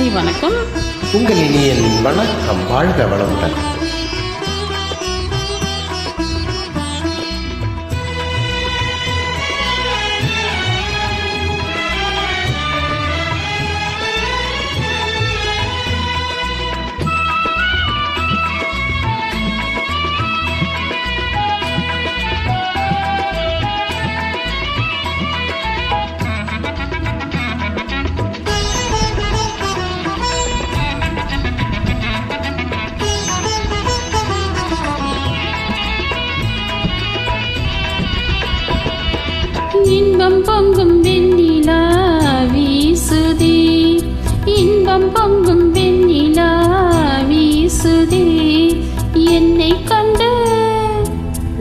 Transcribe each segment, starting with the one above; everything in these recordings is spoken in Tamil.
ஹாய் வணக்கம் உங்கள் இனியன் வணக்கம் வாழ்க வளமுடன்.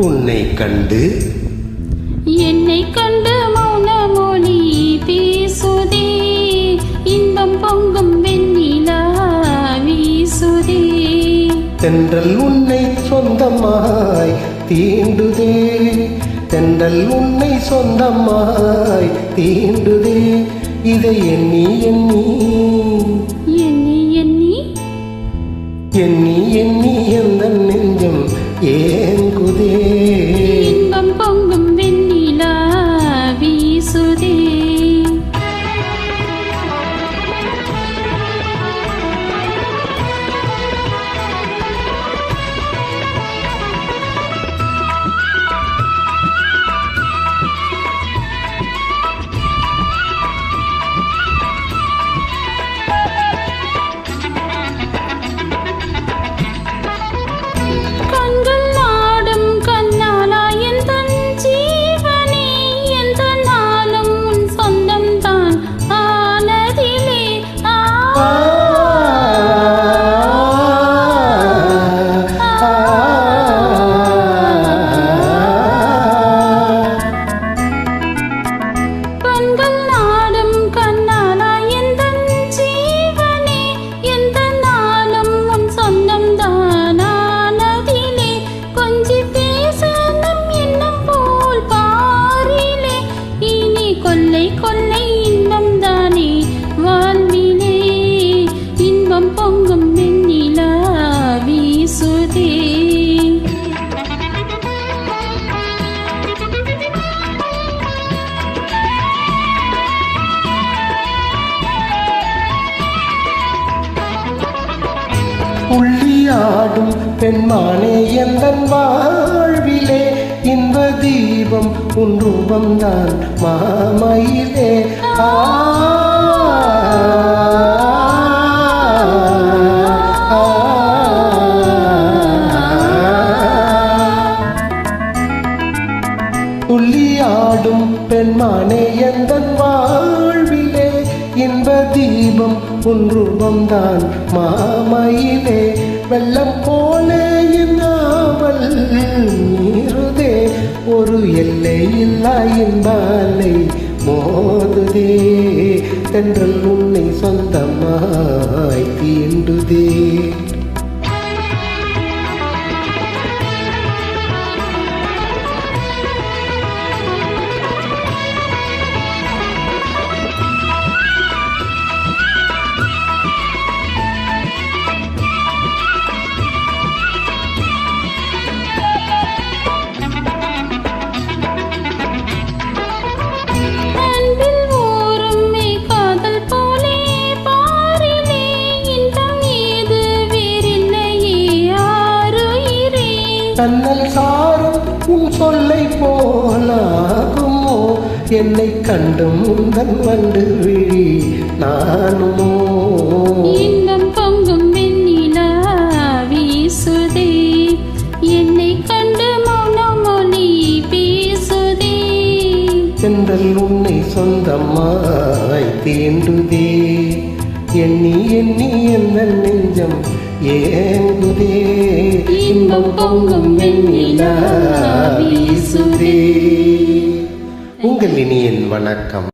உன்னை கண்டு என்னை கண்டு மௌன மொழி பேசுதே இன்பம் பொங்கும் வெண்ணிலா வீசுதே. தென்றல் உன்னை சொந்தமாய் தீண்டுதே. தென்றல் உன்னை சொந்தமாய் தீண்டுதே. இதை எண்ணி எண்ணி. எண்ணி எண்ணி. எண்ணி எண்ணி எந்த நெஞ்சம் ஏங்குதே புள்ளியாடும் பெண்மானே எந்தன் வாழ்விலே இன்ப தீபம் உன் ரூபம் தான் மாமயிலே ஆ, துள்ளியாடும் பெண்மானே எந்தன் வாழ்விலே இன்ப தீபம் உன் ரூபம்தான் மாமையிலே. வெள்ளம் போல என்னாவல் நீருதே. ஒரு எல்லை இல்லா இன்பாலை மோதுதே. தென்றல் உன்னை சொந்தமாய் தீண்டுதே. தன்னல் சாரும் உன் சொல்லை போலாகுமோ? என்னை கண்டும் உந்தன் வண்டு விழி நானுமோ? இன்பம் பொங்கும் வெண்ணிலா வீசுதே. என்னை கண்டு மௌனம் மொழி பேசுதே. தென்றல் உன்னை சொந்தமாய் தீண்டுதே. எண்ணி எண்ணி என்ன நெஞ்சம் ஏங்குதே. இன்பம் பொங்கும் வெண்ணிலா வீசுதே. உங்கள் இனியின் வணக்கம்.